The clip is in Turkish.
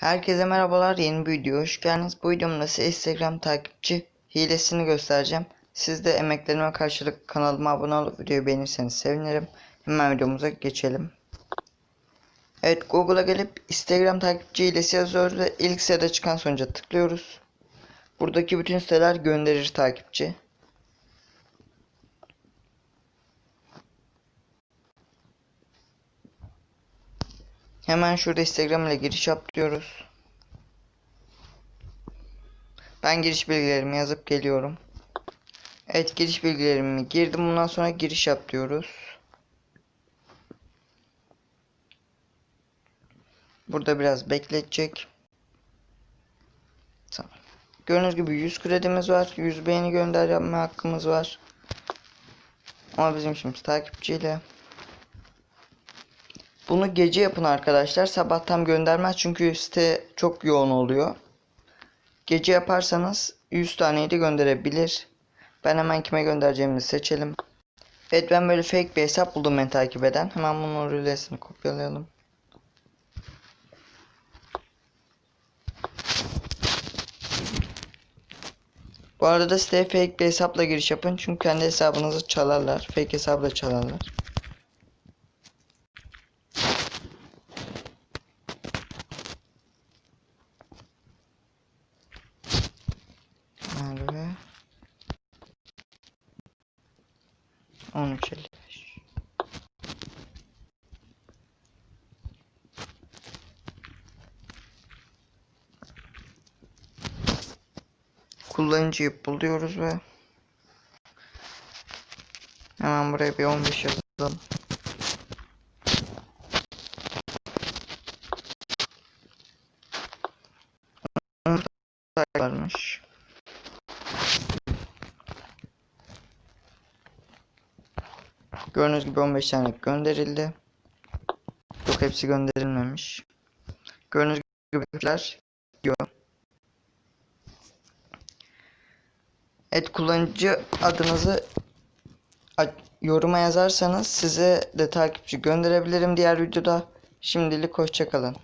Herkese merhabalar yeni bir videoya hoş geldiniz. Bu videomda size Instagram takipçi hilesini göstereceğim. Siz de emeklerime karşılık kanalıma abone olup videoyu beğenirseniz sevinirim. Hemen videomuza geçelim. Evet Google'a gelip Instagram takipçi hilesi yazıyoruz ve ilk sitede çıkan sonuca tıklıyoruz. Buradaki bütün siteler gönderir takipçi. Hemen şurada Instagram ile giriş yap diyoruz. Ben giriş bilgilerimi yazıp geliyorum. Evet giriş bilgilerimi girdim. Bundan sonra giriş yap diyoruz. Burada biraz bekletecek. Tamam. Gördüğünüz gibi 100 kredimiz var. 100 beğeni gönder yapma hakkımız var. Ama bizim şimdi takipçiyle. Bunu gece yapın arkadaşlar. Sabah tam göndermez çünkü site çok yoğun oluyor. Gece yaparsanız 100 taneyi de gönderebilir. Ben hemen kime göndereceğimizi seçelim. Evet ben böyle fake bir hesap buldum beni takip eden. Hemen bunun rülesini kopyalayalım. Bu arada siteye fake bir hesapla giriş yapın. Çünkü kendi hesabınızı çalarlar. Fake hesapla çalarlar. 1355 Kullanıcıyı buluyoruz ve hemen buraya bir 15 yazalım. varmış. Gördüğünüz gibi 15 tane gönderildi. Yok hepsi gönderilmemiş. Gördüğünüz gibi grafikler diyor. Evet kullanıcı adınızı yoruma yazarsanız size de takipçi gönderebilirim diğer videoda. Şimdilik hoşçakalın.